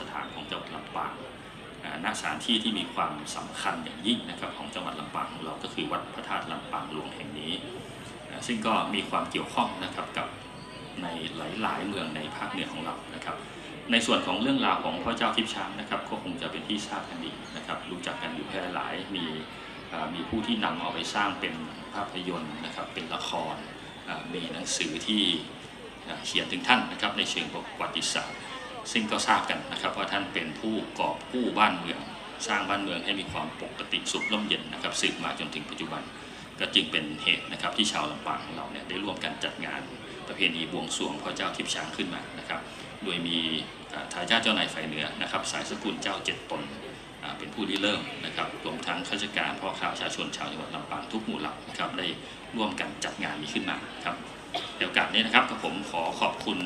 สถานของจังหวัดลำปางณสถานที่ที่มีความสำคัญอย่างยิ่งนะครับของจังหวัดลำปางของเราก็คือวัดพระธาตุลำปางหลวงแห่งนี้ ซึ่งก็มีความเกี่ยวข้องนะครับกับในหลาย ๆ เมืองในภาคเหนือของเรานะครับในส่วนของเรื่องราวของพระเจ้าทิพย์ช้างนะครับก็คงจะเป็นที่ทราบกันดีนะครับรู้จักกันอยู่แพร่หลายมีมีผู้ที่นำเอาไปสร้างเป็นภาพยนตร์นะครับเป็นละครมีหนังสือที่เขียนถึงท่านนะครับในเชิงประวัติศาสตร์ ซึ่งก็ทราบกันนะครับว่าท่านเป็นผู้กอบกู้บ้านเมือง สร้างบ้านเมืองให้มีความปกติสุขร่มเย็นนะครับสืบมาจนถึงปัจจุบัน ก็จึงเป็นเหตุนะครับที่ชาวลำปางของเราเนี่ยได้ร่วมกันจัดงาน ประเพณีบวงสรวงพระเจ้าทิพย์ช้างขึ้นมานะครับ โดยมีทายาทเจ้านายฝ่ายเหนือนะครับ สายสกุลเจ้าเจ็ดตนเป็นผู้ริเริ่มนะครับรวมทั้งข้าราชการพ่อข้าประชาชนชาวจังหวัดลำปางทุกหมู่เหล่านะครับได้ร่วมกันจัดงานนี้ขึ้นมาครับในโอกาสนี้นะครับผมขอขอบคุณ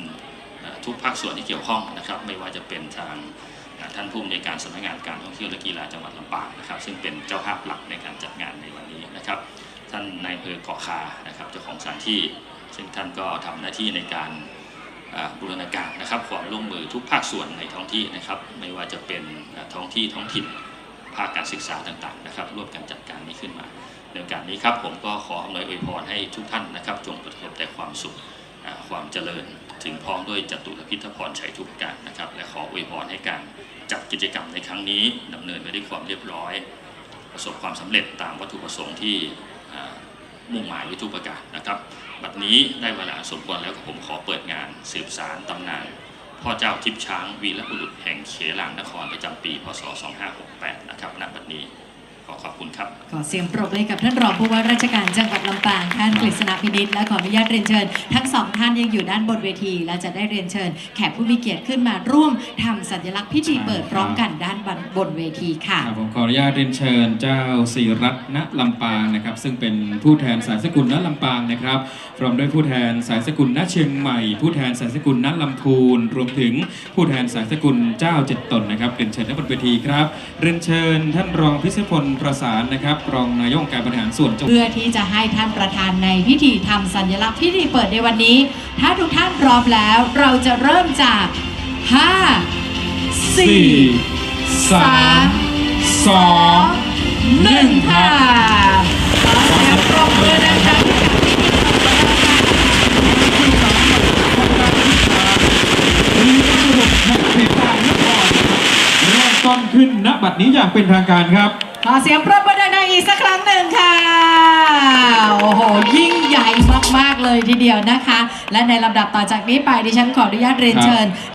ทุกภาคส่วนที่เกี่ยวข้องนะครับ ไม่ว่าจะเป็นทางท่านผู้อำนวยการสำนักงานการท่องเที่ยวและกีฬาจังหวัดลำปางนะครับ ซึ่งเป็นเจ้าภาพหลักในการจัดงานในวันนี้นะครับ ท่านนายอำเภอเกาะคานะครับเจ้าของสถานที่ ซึ่งท่านก็ทำหน้าที่ในการบูรณาการนะครับความร่วมมือทุกภาคส่วนในท้องที่นะครับ ไม่ว่าจะเป็นท้องที่ท้องถิ่นภาคการศึกษาต่างๆนะครับ ร่วมกันจัดการนี้ขึ้นมาในโอกาสนี้ครับผมก็ขออำนวยอวยพรให้ทุกท่านนะครับ จงประสบแต่ความสุขความเจริญ ถึงพร้อมด้วยจตุรพิทพรชัยทุกการนะครับ และขออวยพรให้การจัดกิจกรรมในครั้งนี้ดำเนินไปด้วยความเรียบร้อย ประสบความสำเร็จตามวัตถุประสงค์ที่มุ่งหมายไว้ทุกประการนะครับ บัดนี้ได้เวลาสมควรแล้วผมขอเปิดงานสืบสารตำนานพ่อเจ้าทิพย์ช้างวีรบุรุษแห่งเขลางนครประจำปี พศ 2568 นะครับณบัดนี้ ขอขอบคุณครับ ขอเสียงปรบมือให้กับท่านรองผู้ว่าราชการจังหวัดลำปางท่านกฤษณะพินิจและขออนุญาตเรียนเชิญ ทั้งสองท่านยังอยู่ด้านบนเวที และจะได้เรียนเชิญ แขกผู้มีเกียรติขึ้นมาร่วมทำสัญลักษณ์พิธีเปิดพร้อมกันด้านบนเวทีค่ะครับผมขออนุญาตเรียนเชิญเจ้าศิรัตน์ณลำปางนะครับ ซึ่งเป็นผู้แทนสายสกุลณลำปางนะครับพร้อมด้วยผู้แทนสายสกุลณเชียงใหม่ ผู้แทนสายสกุลณลำพูน รวมถึงผู้แทนสายสกุลเจ้าเจ็ดตนนะครับเรียนเชิญณบนเวทีครับเรียนเชิญท่านรองพิเศษพลประสานนะครับรองนายกองค์การบริหารส่วนจังหวัด เพื่อที่จะให้ท่านประธานในพิธีทำสัญลักษณ์พิธีเปิดในวันนี้ ถ้าทุกท่านพร้อมแล้ว เราจะเริ่มจาก5สี่สามสองหนึ่ง1ครัค่ะบขอเสียงปรบมือนะคะให้กับพิธีกรรมนะคะติดตามนครเริ่มต้นขึ้นณบัดนี้อย่างเป็นทางการครับ ขอเสียงปรบมือดังๆอีกสักครั้งหนึ่งค่ะ โอ้โห ยิ่งใหญ่มากๆเลยทีเดียวนะคะ และในลำดับต่อจากนี้ไปดิฉันขออนุญาตเรียนเชิญ